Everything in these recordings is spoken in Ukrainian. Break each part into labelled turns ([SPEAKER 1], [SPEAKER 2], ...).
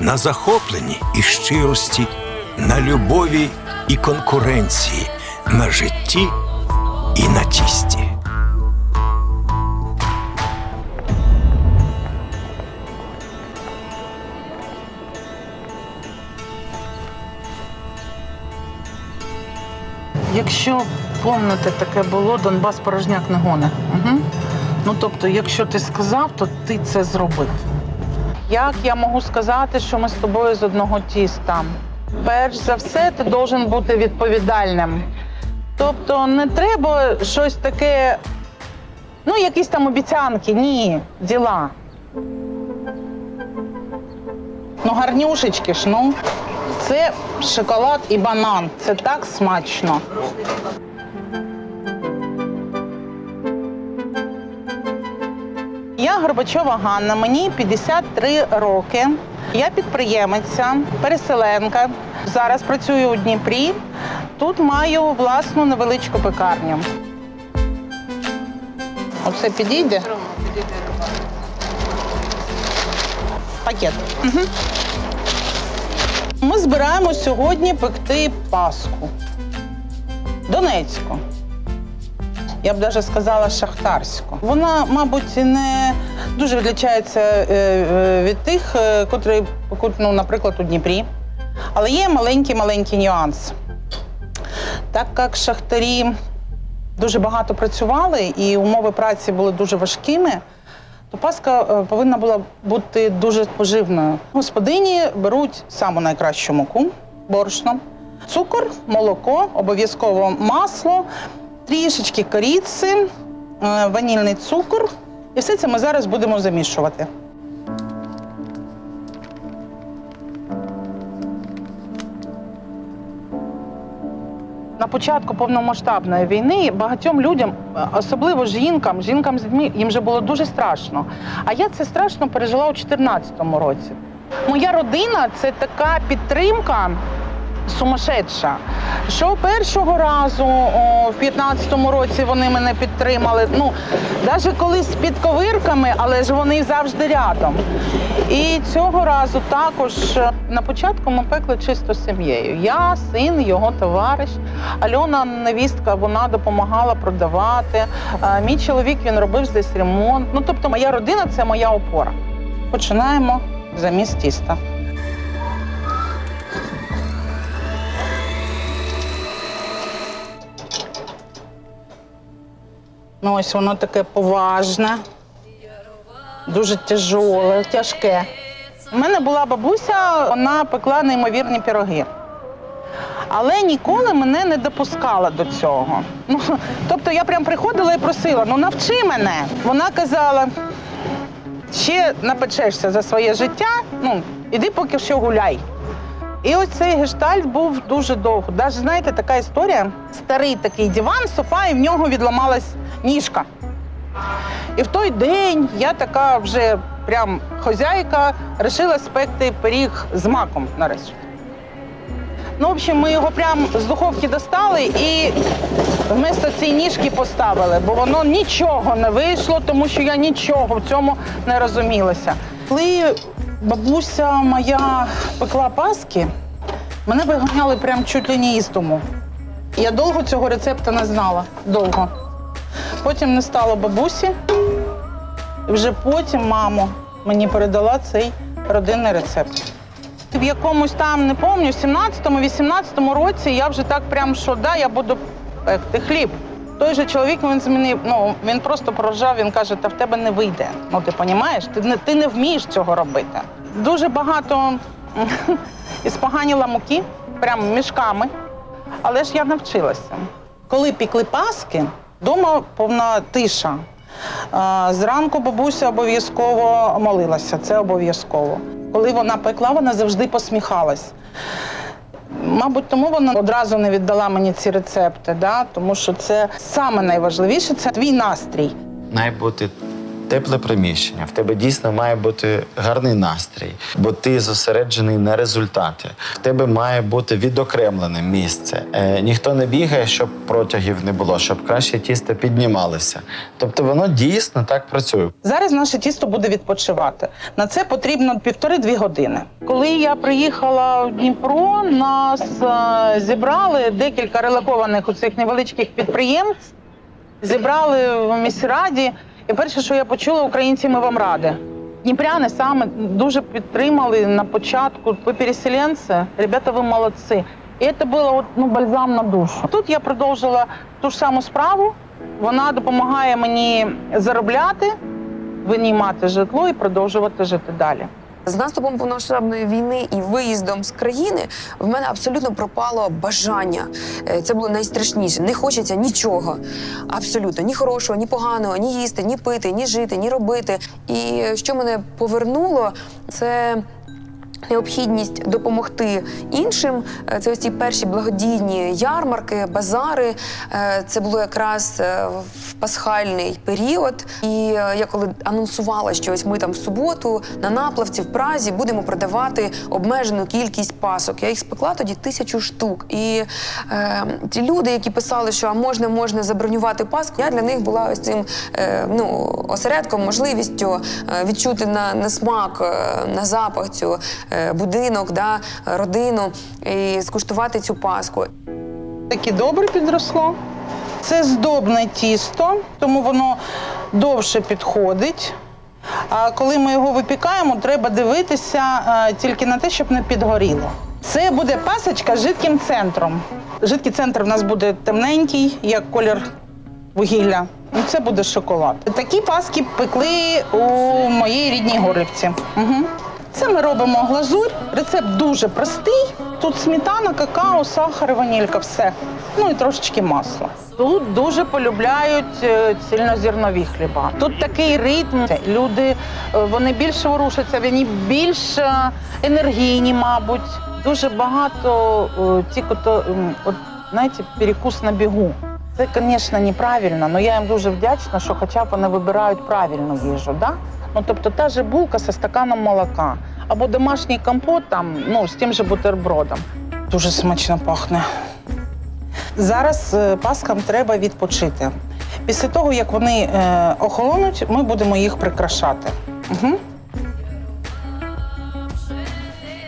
[SPEAKER 1] на захопленні і щирості, на любові і конкуренції, на житті і на тісті.
[SPEAKER 2] Якщо помните, таке було, Донбас порожняк не гоне. Угу. Ну тобто, якщо ти сказав, то ти це зробив. Як я можу сказати, що ми з тобою з одного тіста? Перш за все, ти должен бути відповідальним. Тобто не треба щось таке, ну, якісь там обіцянки, ні, діла. Ну, гарнюшечки ж, ну. Це шоколад і банан. Це так смачно. Горбачова Ганна, мені 53 роки. Я підприємиця, переселенка. Зараз працюю у Дніпрі. Тут маю власну невеличку пекарню. Оце підійде? Пакет. Угу. Ми збираємо сьогодні пекти Пасху. Донецьку. Я б навіть сказала шахтарську. Вона, мабуть, не дуже відрізняється е, е, від тих, е, котрі ну, наприклад, у Дніпрі. Але є маленький-маленький нюанс. Так як шахтарі дуже багато працювали і умови праці були дуже важкими, то паска повинна була бути дуже поживною. Господині беруть саму найкращу муку, борошно, цукор, молоко, обов'язково масло, трішечки коріци, е, ванільний цукор. І все це ми зараз будемо замішувати. На початку повномасштабної війни багатьом людям, особливо жінкам, жінкам з дітьми, їм вже було дуже страшно. А я це страшно пережила у 2014 році. Моя родина це така підтримка сумасшедша. Що першого разу о, в 15-му році вони мене підтримали. Ну, навіть коли з підковирками, але ж вони завжди рядом. І цього разу також е, на початку ми пекли чисто сім'єю. Я, син, його товариш. Альона, невістка, вона допомагала продавати. Е, Мій чоловік він робив здесь ремонт. Ну тобто, моя родина це моя опора. Починаємо заміс тіста. Ну, ось воно таке поважне, дуже тяжоле, тяжке. У мене була бабуся, вона пекла неймовірні піроги. Але ніколи мене не допускала до цього. Ну, тобто я прям приходила і просила: ну навчи мене. Вона казала, ще напечешся за своє життя, ну, іди поки що гуляй. І ось цей гештальт був дуже довго. Навіть знаєте, така історія: старий такий диван, софа, і в нього відламалась ніжка. І в той день я така вже прям хозяйка вирішила спекти пиріг з маком нарешті. Ну, в общем, ми його прям з духовки достали і вместо цієї ніжки поставили, бо воно нічого не вийшло, тому що я нічого в цьому не розумілася. Коли бабуся моя пекла паски, мене виганяли прям чуть ли не із дому. Я довго цього рецепту не знала. Довго. Потім не стало бабусі, і вже потім мама мені передала цей родинний рецепт. В якомусь там, не пам'ятаю, 17-18 році я вже так прям, що да, я буду пекти хліб. Той же чоловік він змінив, ну він просто порожав, він каже, та в тебе не вийде. Ну ти розумієш, ти не, ти не вмієш цього робити. Дуже багато іспоганіла муки, прям мішками, але ж я навчилася. Коли пікли паски, вдома повна тиша. Зранку бабуся обов'язково молилася, це обов'язково. Коли вона пекла, вона завжди посміхалась. Мабуть, тому вона одразу не віддала мені ці рецепти, да? тому що це саме найважливіше це твій настрій.
[SPEAKER 3] Має бути тепле приміщення. В тебе дійсно має бути гарний настрій, бо ти зосереджений на результаті. В тебе має бути відокремлене місце. Е, ніхто не бігає, щоб протягів не було, щоб краще тісто піднімалося. Тобто воно дійсно так працює.
[SPEAKER 2] Зараз наше тісто буде відпочивати. На це потрібно півтори-дві години. Коли я приїхала в Дніпро, нас е, зібрали декілька релокованих у цих невеличких підприємств, зібрали в міськраді. І перше, що я почула, українці, ми вам раді. Дніпряни саме дуже підтримали на початку. Ви переселенці, ребята, ви молодці. І це було ну, бальзам на душу. Тут я продовжила ту ж саму справу. Вона допомагає мені заробляти, винімати житло і продовжувати жити далі.
[SPEAKER 4] З наступом повномасштабної війни і виїздом з країни в мене абсолютно пропало бажання. Е, Це було найстрашніше. Не хочеться нічого. Абсолютно ні хорошого, ні поганого, ні їсти, ні пити, ні жити, ні робити. І що мене повернуло, це. Необхідність допомогти іншим Е, це ось ці перші благодійні ярмарки, базари. Е, Це було якраз е, в пасхальний період. І я коли анонсувала, що ось ми там в суботу на наплавці в Празі будемо продавати обмежену кількість пасок. Я їх спекла тоді тисячу штук. І е, ті люди, які писали, що можна, можна забронювати паску, я для них була ось цим е, ну, осередком, можливістю відчути на, на смак, на запах цю будинок, да, родину і скуштувати цю паску.
[SPEAKER 2] Таке добре підросло. Це здобне тісто, тому воно довше підходить. А коли ми його випікаємо, треба дивитися е, тільки на те, щоб не підгоріло. Це буде пасочка з жидким центром. Жидкий центр в нас буде темненький, як колір вугілля. Ну, це буде шоколад. Такі паски пекли у моїй рідній Горлівці. Угу. Це ми робимо глазурь. Рецепт дуже простий. Тут сметана, какао, сахар, ванілька, все. Ну і трошечки масла. Тут дуже полюбляють е, цільнозернові хліба. Тут такий ритм. Люди е, вони більше ворушаться, вони більш е, енергійні, мабуть. Дуже багато ті, хто от, знаєте, перекус на бігу. Це, звісно, неправильно, але я їм дуже вдячна, що хоча б вони вибирають правильну їжу. Да? Ну, тобто та же булка зі стаканом молока або домашній компот там, ну, з тим же бутербродом. Дуже смачно пахне. Зараз е, паскам треба відпочити. Після того, як вони е, охолонуть, ми будемо їх прикрашати. Угу.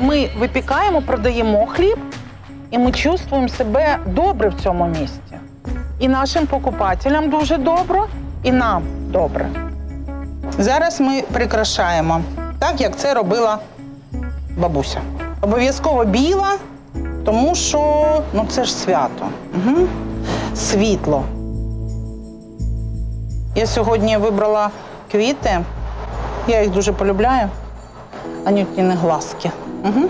[SPEAKER 2] Ми випікаємо, продаємо хліб, і ми чувствуємо себе добре в цьому місці. І нашим покупателям дуже добре, і нам добре. Зараз ми прикрашаємо, так як це робила бабуся. Обов'язково біла, тому що ну, це ж свято. Угу. Світло. Я сьогодні вибрала квіти. Я їх дуже полюбляю. Анютніни глазки. Угу.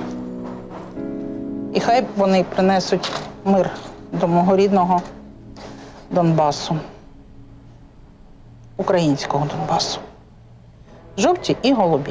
[SPEAKER 2] І хай вони принесуть мир до мого рідного Донбасу. Українського Донбасу. Жовті і голубі.